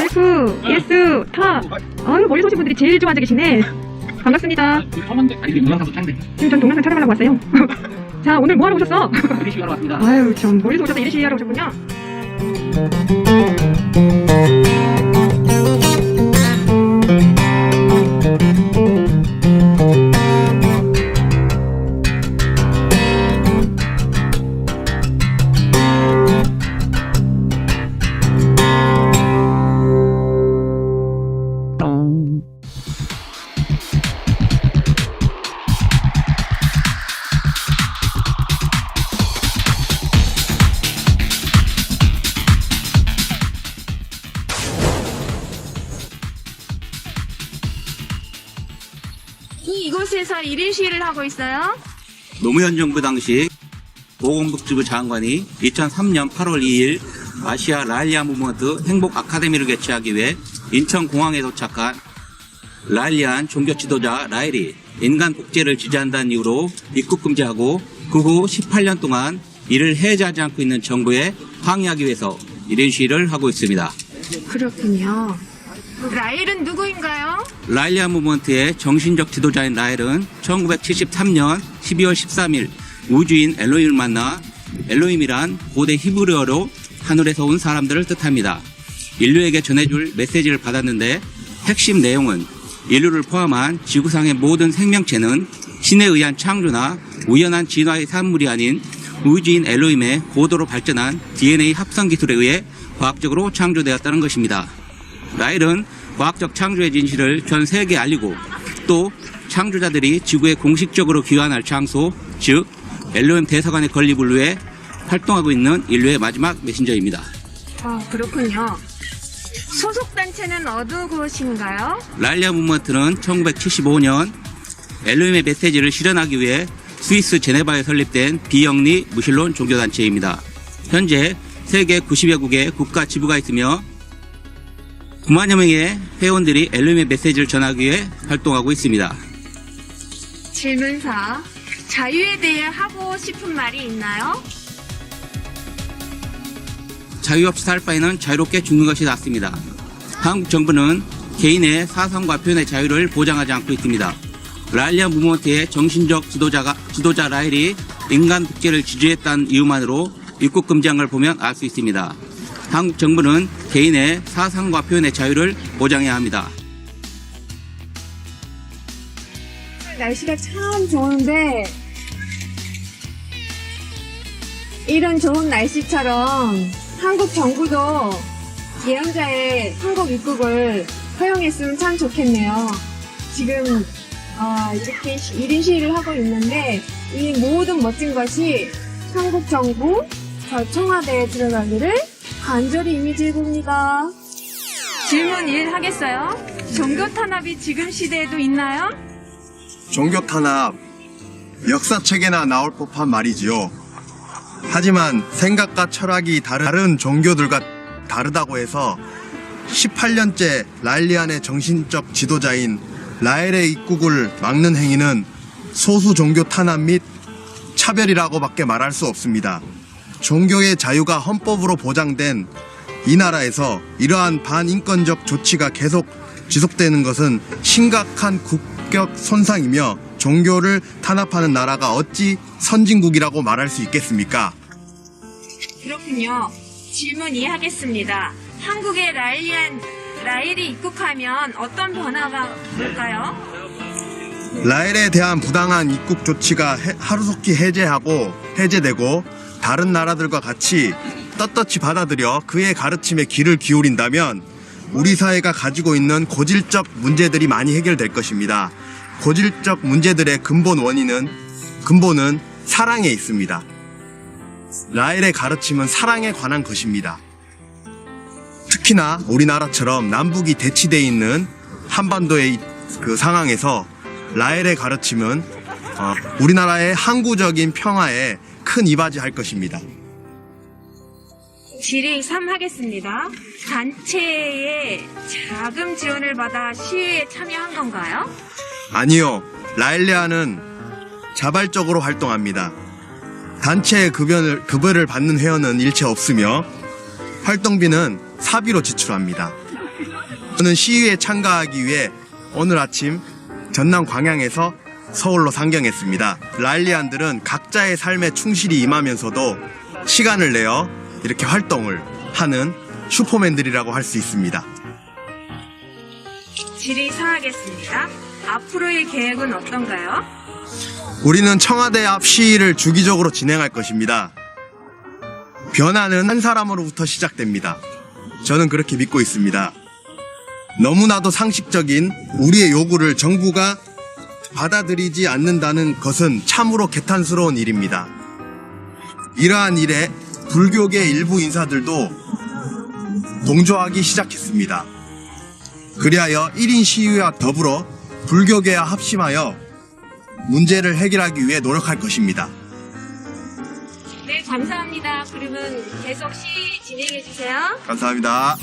월수, 예수, 타. 아유, 멀리서 오신 분들이 제일 좋아하고 계시네. 반갑습니다. 아니 동영상도 촬영돼 지금 전 동영상 촬영하려고 왔어요. 자, 오늘 뭐 하러 오셨어? 왔습니다 아유, 좀 멀리서 오셔서 이리 시위하러 오셨군요. 이곳에서 1인 시위를 하고 있어요. 노무현 정부 당시 보건복지부 장관이 2003년 8월 2일 아시아 라일리아 무브먼트 행복 아카데미를 개최하기 위해 인천공항에 도착한 라일리안 종교 지도자 라일이 인간 복제를 지지한다는 이유로 입국 금지하고 그 후 18년 동안 이를 해제하지 않고 있는 정부에 항의하기 위해서 이런 시위를 하고 있습니다. 그렇군요. 라일은 누구인가요? 라일리아 무브먼트의 정신적 지도자인 라일은 1973년 12월 13일 우주인 엘로힘을 만나 엘로힘이란 고대 히브리어로 하늘에서 온 사람들을 뜻합니다. 인류에게 전해줄 메시지를 받았는데 핵심 내용은 인류를 포함한 지구상의 모든 생명체는 신에 의한 창조나 우연한 진화의 산물이 아닌 우주인 엘로힘의 고도로 발전한 DNA 합성 기술에 의해 과학적으로 창조되었다는 것입니다. 라일은 과학적 창조의 진실을 전 세계에 알리고 또 창조자들이 지구에 공식적으로 귀환할 장소, 즉 엘로힘 대사관의 건립을 위해 활동하고 있는 인류의 마지막 메신저입니다. 아, 그렇군요. 소속 단체는 어느 곳인가요? 라일리아 무브먼트는 1975년 엘로힘의 메시지를 실현하기 위해 스위스 제네바에 설립된 비영리 무신론 종교단체입니다. 현재 세계 90여 국의 국가 지부가 있으며 9만여 명의 회원들이 엘로힘의 메시지를 전하기 위해 활동하고 있습니다. 질문사. 자유에 대해 하고 싶은 말이 있나요? 자유 없이 살 바에는 자유롭게 죽는 것이 낫습니다. 한국 정부는 개인의 사상과 표현의 자유를 보장하지 않고 있습니다. 라일리아 무브먼트의 정신적 지도자가, 지도자 라일이 인간 복제를 지지했다는 이유만으로 입국 금지한 걸 보면 알 수 있습니다. 한국 정부는 개인의 사상과 표현의 자유를 보장해야 합니다. 날씨가 참 좋은데 이런 좋은 날씨처럼 한국 정부도 예언자의 한국 입국을 허용했으면 참 좋겠네요. 지금 어, 이렇게 1인 시위를 하고 있는데 이 모든 멋진 것이 한국 정부 저 청와대에 들어가기를 간절히 이미지 해 봅니다. 질문 1 하겠어요. 종교 탄압이 지금 시대에도 있나요? 종교 탄압 역사책에나 나올 법한 말이지요. 하지만 생각과 철학이 다른 종교들과 다르다고 해서 18년째 라일리안의 정신적 지도자인 라엘의 입국을 막는 행위는 소수 종교 탄압 및 차별이라고밖에 말할 수 없습니다. 종교의 자유가 헌법으로 보장된 이 나라에서 이러한 반인권적 조치가 계속 지속되는 것은 심각한 국격 손상이며 종교를 탄압하는 나라가 어찌 선진국이라고 말할 수 있겠습니까? 그렇군요. 질문 이해하겠습니다. 한국에 라일리안 라일이 입국하면 어떤 변화가 올까요? 라엘에 대한 부당한 입국 조치가 해- 하루속히 해제하고 해제되고 다른 나라들과 같이 떳떳이 받아들여 그의 가르침에 귀를 기울인다면 우리 사회가 가지고 있는 고질적 문제들이 많이 해결될 것입니다. 고질적 문제들의 근본 원인은 근본은 사랑에 있습니다. 라엘의 가르침은 사랑에 관한 것입니다. 특히나 우리나라처럼 남북이 대치돼 있는 한반도의 이- 그 상황에서 라엘의 가르침은 어, 우리나라의 항구적인 평화에 큰 이바지 할 것입니다. 질의 3 하겠습니다. 단체의 자금 지원을 받아 시위에 참여한 건가요? 아니요, 라일리아는 자발적으로 활동합니다. 단체의 급여를, 급여를 받는 회원은 일체 없으며 활동비는 사비로 지출합니다. 저는 시위에 참가하기 위해 오늘 아침 전남 광양에서 서울로 상경했습니다. 랄리안들은 각자의 삶에 충실히 임하면서도 시간을 내어 이렇게 활동을 하는 슈퍼맨들이라고 할 수 있습니다. 질의 사하겠습니다. 앞으로의 계획은 어떤가요? 우리는 청와대 앞 시위를 주기적으로 진행할 것입니다. 변화는 한 사람으로부터 시작됩니다. 저는 그렇게 믿고 있습니다. 너무나도 상식적인 우리의 요구를 정부가 받아들이지 않는다는 것은 참으로 개탄스러운 일입니다. 이러한 일에 불교계 일부 인사들도 동조하기 시작했습니다. 그리하여 1인 시위와 더불어 불교계와 합심하여 문제를 해결하기 위해 노력할 것입니다. 네, 감사합니다. 그러면 계속 시위 진행해 주세요. 감사합니다.